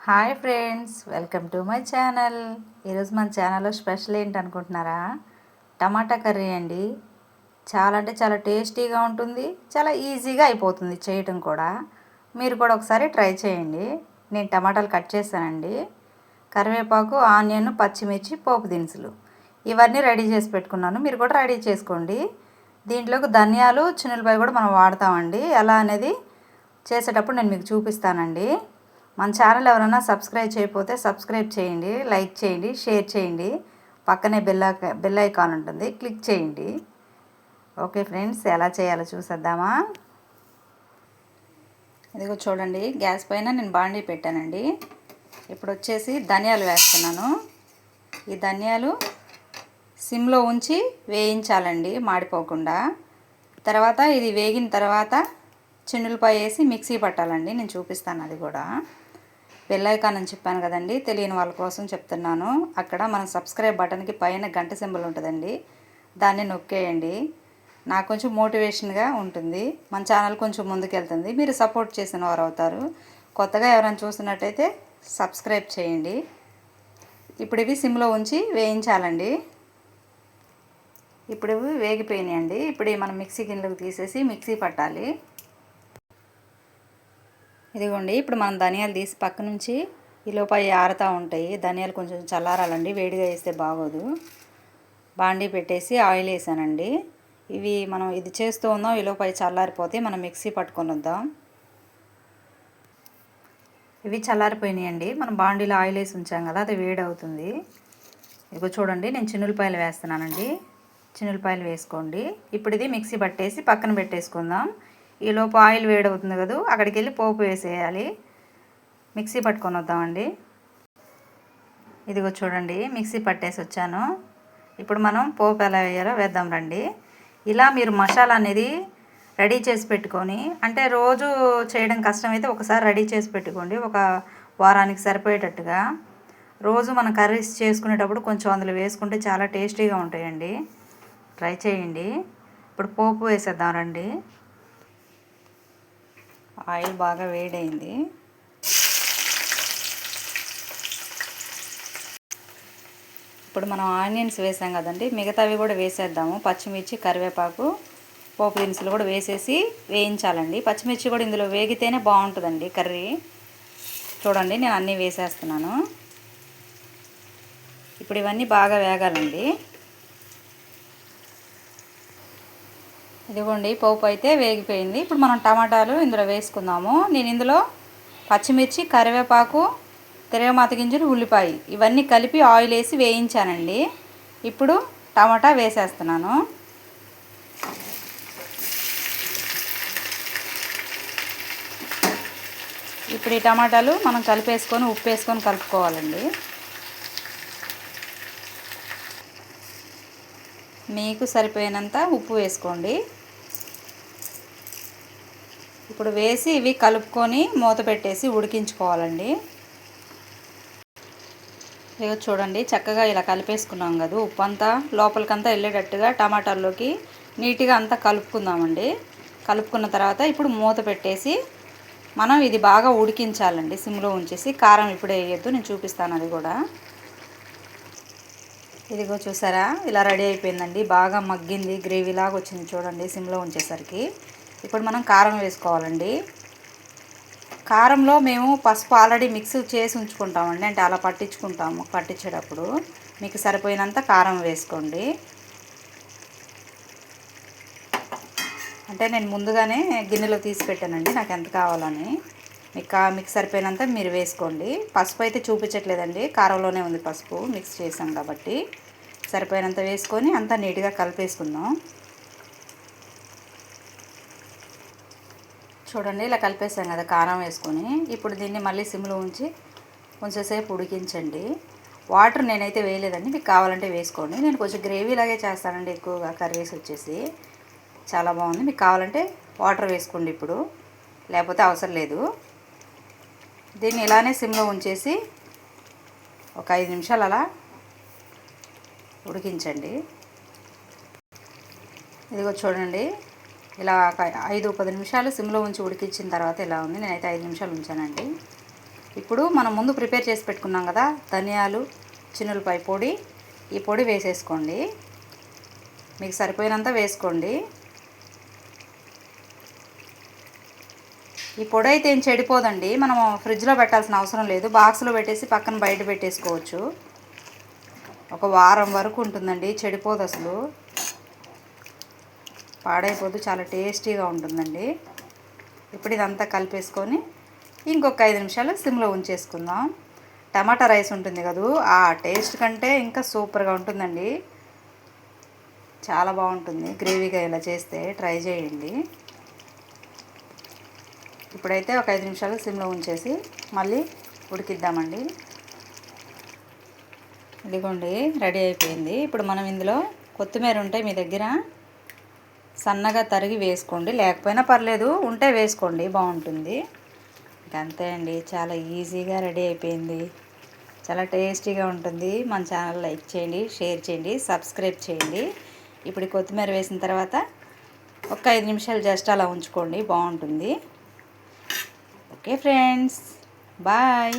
Hi friends welcome to my channel. ఈరోజు మన ఛానల్లో స్పెషల్ ఏంటి అనుకుంటున్నారా టమాటా కర్రీ అండి. చాలా అంటే చాలా టేస్టీగా ఉంటుంది చాలా ఈజీగా అయిపోతుంది చేయటం కూడా. మీరు కూడా ఒకసారి ట్రై చేయండి. నేను టమాటాలు కట్ చేశానండి కరివేపాకు ఆనియన్ పచ్చిమిర్చి పోపు దినుసులు. ఇవన్నీ రెడీ చేసి పెట్టుకున్నాను. మీరు కూడా రెడీ చేసుకోండి. దీంట్లోకి ధనియాలు చిన్నలపై కూడా మనం వాడతామండి. ఎలా అనేది చేసేటప్పుడు నేను మీకు చూపిస్తానండి. మన ఛానల్ ఎవరైనా సబ్స్క్రైబ్ చేయకపోతే సబ్స్క్రైబ్ చేయండి లైక్ చేయండి షేర్ చేయండి. పక్కనే బెల్ బెల్ ఐకాన్ ఉంటుంది క్లిక్ చేయండి. ఓకే ఫ్రెండ్స్ ఎలా చేయాలో చూసేద్దామా? ఇదిగో చూడండి గ్యాస్ పైన నేను బాండీ పెట్టానండి. ఇప్పుడు వచ్చేసి ధనియాలు వేస్తున్నాను. ఈ ధనియాలు సిమ్లో ఉంచి వేయించాలండి మాడిపోకుండా. తర్వాత ఇది వేగిన తర్వాత చిన్నులపై వేసి మిక్సీ పట్టాలండి నేను చూపిస్తాను అది కూడా. బెల్లైకాన్ అని చెప్పాను కదండి తెలియని వాళ్ళ కోసం చెప్తున్నాను. అక్కడ మనం సబ్స్క్రైబ్ బటన్కి పైన గంట సింబల్ ఉంటుందండి దాన్ని నొక్కేయండి. నాకు కొంచెం మోటివేషన్గా ఉంటుంది మన ఛానల్ కొంచెం ముందుకెళ్తుంది మీరు సపోర్ట్ చేసిన వారు అవుతారు. కొత్తగా ఎవరైనా చూస్తున్నట్టయితే సబ్స్క్రైబ్ చేయండి. ఇప్పుడు ఇవి సిమ్లో ఉంచి వేయించాలండి. ఇప్పుడు ఇవి వేగిపోయినాయండి ఇప్పుడు మనం మిక్సీ గిన్నెలకు తీసేసి మిక్సీ పట్టాలి. ఇదిగోండి ఇప్పుడు మనం ధనియాలు తీసి పక్క నుంచి ఈ ఆరుతూ ఉంటాయి. ధనియాలు కొంచెం చల్లారాలండి వేడిగా వేస్తే బాగోదు. బాండీ పెట్టేసి ఆయిల్ వేసానండి. ఇవి మనం ఇది చేస్తూ ఉందాం ఈ లోపల చల్లారిపోతే మనం మిక్సీ పట్టుకొని వద్దాం. ఇవి చల్లారిపోయినాయండి. మనం బాండీలో ఆయిల్ వేసి ఉంచాం కదా అది వేడి అవుతుంది ఇదిగో చూడండి నేను చిన్నులపాయలు వేస్తున్నానండి. చిన్నులపాయలు వేసుకోండి. ఇప్పుడు ఇది మిక్సీ పట్టేసి పక్కన పెట్టేసుకుందాం. ఈలోపు ఆయిల్ వేడవుతుంది కదా అక్కడికి వెళ్ళి పోపు వేసేయాలి. మిక్సీ పట్టుకొని వద్దామండి. ఇదిగో చూడండి మిక్సీ పట్టేసి వచ్చాను. ఇప్పుడు మనం పోపు ఎలా వేయాలో వేద్దాం రండి. ఇలా మీరు మసాలా అనేది రెడీ చేసి పెట్టుకొని అంటే రోజు చేయడం కష్టమైతే ఒకసారి రెడీ చేసి పెట్టుకోండి. ఒక వారానికి సరిపోయేటట్టుగా. రోజు మనం కర్రీస్ చేసుకునేటప్పుడు కొంచెం అందులో వేసుకుంటే చాలా టేస్టీగా ఉంటాయండి. ట్రై చేయండి. ఇప్పుడు పోపు వేసేద్దాం రండి. ఆయిల్ బాగా వేడైంది. ఇప్పుడు మనం ఆనియన్స్ వేసాం కదండి మిగతావి కూడా వేసేద్దాము. పచ్చిమిర్చి కరివేపాకు పోపు దినుసులు కూడా వేసేసి వేయించాలండి. పచ్చిమిర్చి కూడా ఇందులో వేగితేనే బాగుంటుందండి కర్రీ. చూడండి నేను అన్నీ వేసేస్తున్నాను. ఇప్పుడు ఇవన్నీ బాగా వేగాలండి. ఇదిగోండి పోపు అయితే వేగిపోయింది. ఇప్పుడు మనం టమాటాలు ఇందులో వేసుకుందాము. నేను ఇందులో పచ్చిమిర్చి కరివేపాకు తిరగమాత గింజలు ఉల్లిపాయ ఇవన్నీ కలిపి ఆయిల్ వేసి వేయించానండి. ఇప్పుడు టమాటా వేసేస్తున్నాను. ఇప్పుడు ఈ టమాటాలు మనం కలిపేసుకొని ఉప్పు వేసుకొని కలుపుకోవాలండి. మీకు సరిపోయినంత ఉప్పు వేసుకోండి. ఇప్పుడు వేసి ఇవి కలుపుకొని మూత పెట్టేసి ఉడికించుకోవాలండి. ఇక చూడండి చక్కగా ఇలా కలిపేసుకున్నాం కదా ఉప్పు అంతా లోపలికంతా వెళ్ళేటట్టుగా టమాటాల్లోకి నీట్గా అంతా కలుపుకుందామండి. కలుపుకున్న తర్వాత ఇప్పుడు మూత పెట్టేసి మనం ఇది బాగా ఉడికించాలండి. సిమ్లో ఉంచేసి కారం ఇప్పుడే వేయద్దు నేను చూపిస్తాను అది కూడా. ఇదిగో చూసారా ఇలా రెడీ అయిపోయిందండి. బాగా మగ్గింది గ్రేవీ లాగా వచ్చింది చూడండి సిమ్లో ఉంచేసరికి. ఇప్పుడు మనం కారం వేసుకోవాలండి. కారంలో మేము పసుపు ఆల్రెడీ మిక్స్ చేసి ఉంచుకుంటామండి. అంటే అలా పట్టించుకుంటాము పట్టించేటప్పుడు. మీకు సరిపోయినంత కారం వేసుకోండి. అంటే నేను ముందుగానే గిన్నెలో తీసి పెట్టానండి. నాకు ఎంత కావాలని. మీకు మీకు సరిపోయినంత మీరు వేసుకోండి. పసుపు అయితే చూపించట్లేదండి. కారంలోనే ఉంది పసుపు మిక్స్ చేసాం కాబట్టి. సరిపోయినంత వేసుకొని అంతా నీట్గా కలిపేసుకుందాం. చూడండి ఇలా కలిపేసాం కదా కారం వేసుకొని. ఇప్పుడు దీన్ని మళ్ళీ సిమ్లో ఉంచి కొంచెంసేపు ఉడికించండి. వాటర్ నేనైతే వేయలేదండి మీకు కావాలంటే వేసుకోండి. నేను కొంచెం గ్రేవీ లాగే చేస్తానండి ఎక్కువగా కర్రీస్ వచ్చేసి. చాలా బాగుంది మీకు కావాలంటే వాటర్ వేసుకోండి ఇప్పుడు. లేకపోతే అవసరం లేదు. దీన్ని ఇలానే సిమ్లో ఉంచేసి ఒక ఐదు నిమిషాలు అలా ఉడికించండి. ఇదిగో చూడండి ఇలా ఐదు పది నిమిషాలు సిమ్లో ఉంచి ఉడికించిన తర్వాత ఇలా ఉంది. నేనైతే ఐదు నిమిషాలు ఉంచానండి. ఇప్పుడు మనం ముందు ప్రిపేర్ చేసి పెట్టుకున్నాం కదా ధనియాలు చిన్నులపాయ పొడి ఈ పొడి వేసేసుకోండి. మీకు సరిపోయినంత వేసుకోండి. ఈ పొడి అయితే ఏం చెడిపోదండి. మనం ఫ్రిడ్జ్లో పెట్టాల్సిన అవసరం లేదు. బాక్స్లో పెట్టేసి పక్కన బయట పెట్టేసుకోవచ్చు. ఒక వారం వరకు ఉంటుందండి. చెడిపోదు అసలు. పాడైపోదు చాలా టేస్టీగా ఉంటుందండి. ఇప్పుడు ఇదంతా కలిపేసుకొని ఇంకొక ఐదు నిమిషాలు సిమ్లో ఉంచేసుకుందాం. టమాటా రైస్ ఉంటుంది కదూ ఆ టేస్ట్ కంటే ఇంకా సూపర్గా ఉంటుందండి. చాలా బాగుంటుంది. గ్రేవీగా ఇలా చేస్తే ట్రై చేయండి. ఇప్పుడైతే ఒక ఐదు నిమిషాలు సిమ్లో ఉంచేసి మళ్ళీ ఉడికిద్దామండి. ఇదిగోండి రెడీ అయిపోయింది. ఇప్పుడు మనం ఇందులో కొత్తిమీర ఉంటే మీ దగ్గర సన్నగా తరిగి వేసుకోండి. లేకపోయినా పర్లేదు ఉంటే వేసుకోండి. బాగుంటుంది. అంతే అండి. చాలా ఈజీగా రెడీ అయిపోయింది. చాలా టేస్టీగా ఉంటుంది. మన ఛానల్ లైక్ చేయండి షేర్ చేయండి సబ్స్క్రైబ్ చేయండి. ఇప్పుడు కొత్తిమీర వేసిన తర్వాత ఒక ఐదు నిమిషాలు జస్ట్ అలా ఉంచుకోండి. బాగుంటుంది. Okay friends. బాయ్.